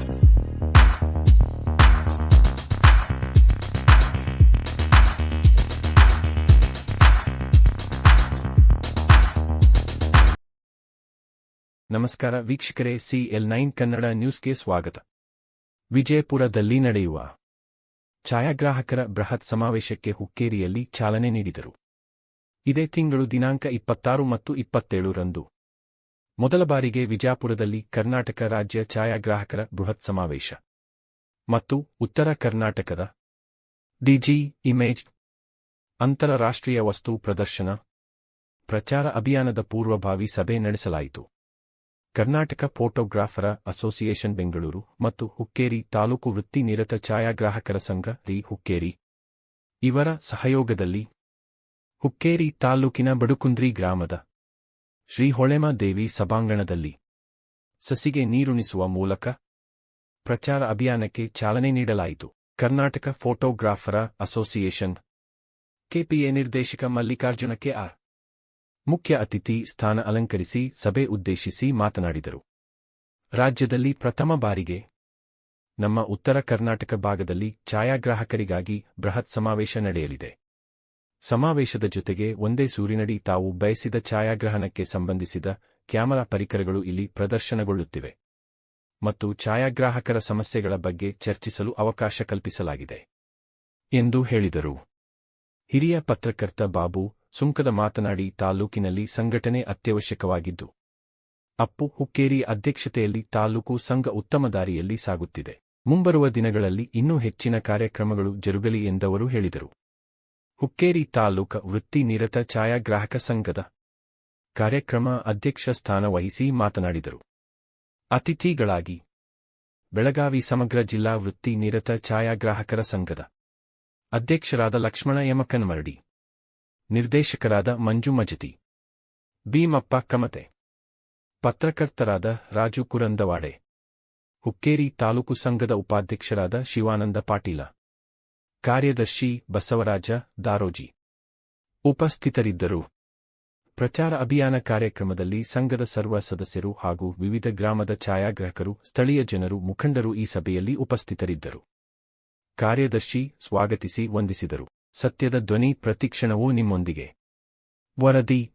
ನಮಸ್ಕಾರ ವೀಕ್ಷಕರೇ CL nine Kannada ನ್ಯೂಸ್ಗೆ ಸ್ವಾಗತ. ವಿಜಯಪುರದಲ್ಲಿ ನಡೆಯುವ ಛಾಯಾಗ್ರಾಹಕರ ಬೃಹತ್ ಸಮಾವೇಶಕ್ಕೆ ಹುಕ್ಕೇರಿಯಲ್ಲಿ ಚಾಲನೆ ನೀಡಿದರು. ಇದೇ ತಿಂಗಳು ದಿನಾಂಕ ಇಪ್ಪತ್ತಾರು ಮತ್ತು ಇಪ್ಪತ್ತೇಳು ರಂದು ಮೊದಲ ಬಾರಿಗೆ ವಿಜಾಪುರದಲ್ಲಿ ಕರ್ನಾಟಕ ರಾಜ್ಯ ಛಾಯಾಗ್ರಾಹಕರ ಬೃಹತ್ ಸಮಾವೇಶ. ಮತ್ತು ಉತ್ತರ ಕರ್ನಾಟಕದ ಡಿಜಿ ಇಮೇಜ್ ಅಂತರರಾಷ್ಟ್ರೀಯ ವಸ್ತು ಪ್ರದರ್ಶನ, ಪ್ರಚಾರ ಅಭಿಯಾನದ ಪೂರ್ವಭಾವಿ ಸಭೆ ನಡೆಸಲಾಯಿತು. ಕರ್ನಾಟಕ ಫೋಟೋಗ್ರಾಫರ ಅಸೋಸಿಯೇಷನ್ ಬೆಂಗಳೂರು ಮತ್ತು ಹುಕ್ಕೇರಿ ತಾಲೂಕು ವೃತ್ತಿ ನಿರತ ಛಾಯಾಗ್ರಾಹಕರ ಸಂಘ ರಿ ಹುಕ್ಕೇರಿ. ಇವರ ಸಹಯೋಗದಲ್ಲಿ ಹುಕ್ಕೇರಿ ತಾಲೂಕಿನ ಬಡುಕುಂದ್ರಿ ಗ್ರಾಮದ ಶ್ರೀ ಹೊಳೆಮ ದೇವಿ ಸಭಾಂಗಣದಲ್ಲಿ. ಸಸಿಗೆ ನೀರುಣಿಸುವ ಮೂಲಕ ಪ್ರಚಾರ ಅಭಿಯಾನಕ್ಕೆ ಚಾಲನೆ ನೀಡಲಾಯಿತು. ಕರ್ನಾಟಕ ಫೋಟೋಗ್ರಾಫರ ಅಸೋಸಿಯೇಷನ್. ಕೆಪಿಎ ನಿರ್ದೇಶಕ ಮಲ್ಲಿಕಾರ್ಜುನ ಕೆಆರ್ ಮುಖ್ಯ ಅತಿಥಿ ಸ್ಥಾನ ಅಲಂಕರಿಸಿ ಸಭೆ ಉದ್ದೇಶಿಸಿ ಮಾತನಾಡಿದರು. ರಾಜ್ಯದಲ್ಲಿ ಪ್ರಥಮ ಬಾರಿಗೆ ನಮ್ಮ ಉತ್ತರ ಕರ್ನಾಟಕ ಭಾಗದಲ್ಲಿ ಛಾಯಾಗ್ರಾಹಕರಿಗಾಗಿ ಬೃಹತ್ ಸಮಾವೇಶ ನಡೆಯಲಿದೆ. ಸಮಾವೇಶದ ಜೊತೆಗೆ ಒಂದೇ ಸೂರಿನಡಿ ತಾವು ಬಯಸಿದ ಛಾಯಾಗ್ರಹಣಕ್ಕೆ ಸಂಬಂಧಿಸಿದ ಕ್ಯಾಮರಾ ಪರಿಕರಗಳು ಇಲ್ಲಿ ಪ್ರದರ್ಶನಗೊಳ್ಳುತ್ತಿವೆ. ಮತ್ತು ಛಾಯಾಗ್ರಾಹಕರ ಸಮಸ್ಯೆಗಳ ಬಗ್ಗೆ ಚರ್ಚಿಸಲು ಅವಕಾಶ ಕಲ್ಪಿಸಲಾಗಿದೆ. ಎಂದು ಹೇಳಿದರು. ಹಿರಿಯ ಪತ್ರಕರ್ತ ಬಾಬು ಸುಂಕದ ಮಾತನಾಡಿ ತಾಲೂಕಿನಲ್ಲಿ ಸಂಘಟನೆ ಅತ್ಯವಶ್ಯಕವಾಗಿದ್ದು, ಅಪ್ಪು ಹುಕ್ಕೇರಿ ಅಧ್ಯಕ್ಷತೆಯಲ್ಲಿ ತಾಲೂಕು ಸಂಘ ಉತ್ತಮ ದಾರಿಯಲ್ಲಿ ಸಾಗುತ್ತಿದೆ. ಮುಂಬರುವ ದಿನಗಳಲ್ಲಿ ಇನ್ನೂ ಹೆಚ್ಚಿನ ಕಾರ್ಯಕ್ರಮಗಳು ಜರುಗಲಿ ಎಂದವರು ಹೇಳಿದರು. ಹುಕ್ಕೇರಿ ತಾಲೂಕ ವೃತ್ತಿ ನಿರತ ಛಾಯಾಗ್ರಾಹಕ ಸಂಘದ ಕಾರ್ಯಕ್ರಮ ಅಧ್ಯಕ್ಷ ಸ್ಥಾನ ವಹಿಸಿ ಮಾತನಾಡಿದರು. ಅತಿಥಿಗಳಾಗಿ ಬೆಳಗಾವಿ ಸಮಗ್ರ ಜಿಲ್ಲಾ ವೃತ್ತಿ ನಿರತ ಛಾಯಾಗ್ರಾಹಕರ ಸಂಘದ ಅಧ್ಯಕ್ಷರಾದ ಲಕ್ಷ್ಮಣ ಯಮಕನ್ಮರಡಿ, ನಿರ್ದೇಶಕರಾದ ಮಂಜು ಮಜತಿ, ಭೀಮಪ್ಪ ಕಮತೆ, ಪತ್ರಕರ್ತರಾದ ರಾಜು ಕುರಂದವಾಡೆ, ಹುಕ್ಕೇರಿ ತಾಲೂಕು ಸಂಘದ ಉಪಾಧ್ಯಕ್ಷರಾದ ಶಿವಾನಂದ ಪಾಟೀಲ. ಕಾರ್ಯದರ್ಶಿ ಬಸವರಾಜ ದಾರೋಜಿ. ಉಪಸ್ಥಿತರಿದ್ದರು. ಪ್ರಚಾರ ಅಭಿಯಾನ ಕಾರ್ಯಕ್ರಮದಲ್ಲಿ ಸಂಘದ ಸರ್ವ ಸದಸ್ಯರು ಹಾಗೂ ವಿವಿಧ ಗ್ರಾಮದ ಛಾಯಾಗ್ರಾಹಕರು, ಸ್ಥಳೀಯ ಜನರು, ಮುಖಂಡರು ಈ ಸಭೆಯಲ್ಲಿ ಉಪಸ್ಥಿತರಿದ್ದರು. ಕಾರ್ಯದರ್ಶಿ ಸ್ವಾಗತಿಸಿ ವಂದಿಸಿದರು. ಸತ್ಯದ ಧ್ವನಿ ಪ್ರತಿಕ್ಷಣವೂ ನಿಮ್ಮೊಂದಿಗೆ. ವರದಿ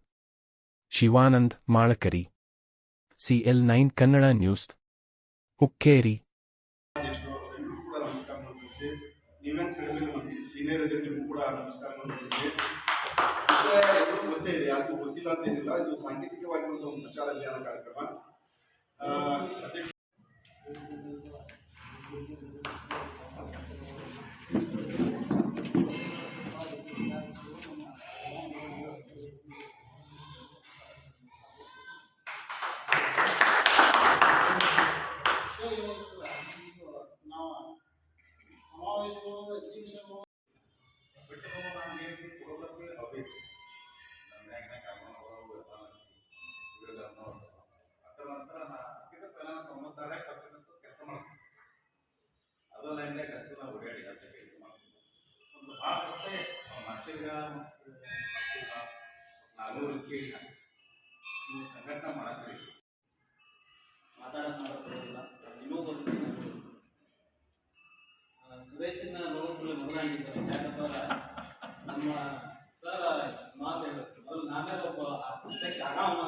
Shivanand Malakari. CL nine Kannada news. Hukkeri. ಎಲ್ಲರಿಗೂ ಗೊತ್ತೇ ಇದೆ ಯಾರಿಗೂ ಗೊತ್ತಿಲ್ಲ ಅಂತ ಏನಿಲ್ಲ ಇದು ಸಾಂಕೇತಿಕವಾಗಿರುವಂತಹ ಒಂದು ಪ್ರಚಾರ ಅಭಿಯಾನ ಕಾರ್ಯಕ್ರಮ ಮಸಿಗ ನಾಲ್ನೂರು ಕೇಳಿ ನೀವು ಸಂಘಟನೆ ಮಾಡತ್ತೀರಿ ಮಾತಾಡಕ್ ಮಾಡಕ್ಕಾಗೋದಿಲ್ಲ ಇನ್ನೂ ನಮ್ಮ ಸರ್ ಮಾತು ಹೇಳಿದ್ರು ಮೊದಲು ನಾನೇ ಒಬ್ಬ ಪುಸ್ತಕ ಆಗಾವ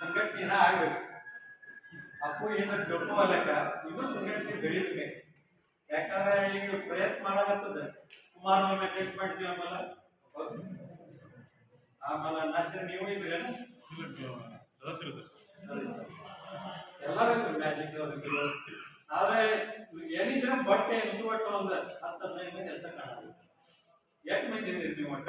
ಸಂಘಟನೆ ಆಗ್ಬೇಕು. ಅಪ್ಪು ಏನ ದೊಡ್ಡ ಮಾಲಕ ಇದು ಸಂಘಟನೆ ಬೆಳಿಬೇಕು ಯಾಕಂದ್ರೆ ಈಗ ಪ್ರಯತ್ನ ಮಾಡಕತ್ತದ. ಕುಮಾರಸ್ವಾಮಿ ಟೆಸ್ಟ್ ಮಾಡ್ತೀವಿ ಆಮೇಲೆ. ಆಮೇಲೆ ನಾಚರ್ ನೀವು ಇದ್ರೇನು ಎಲ್ಲರೂ ಮ್ಯಾಜಿಕ್ ಆದ್ರೆ ಎನಿಸಿನ ಬಟ್ಟೆ ಎನಿಸಿ ಬಟ್ಟೆ ಒಂದು ಹತ್ತು ಹದಿನೈದು ಮಂದಿ ಅಂತ ಕಾಣಬೇಕು ಎಂಟು ಮಂದಿ ಇದ್ದೀರಿ ನೀವು ಒಟ್ಟ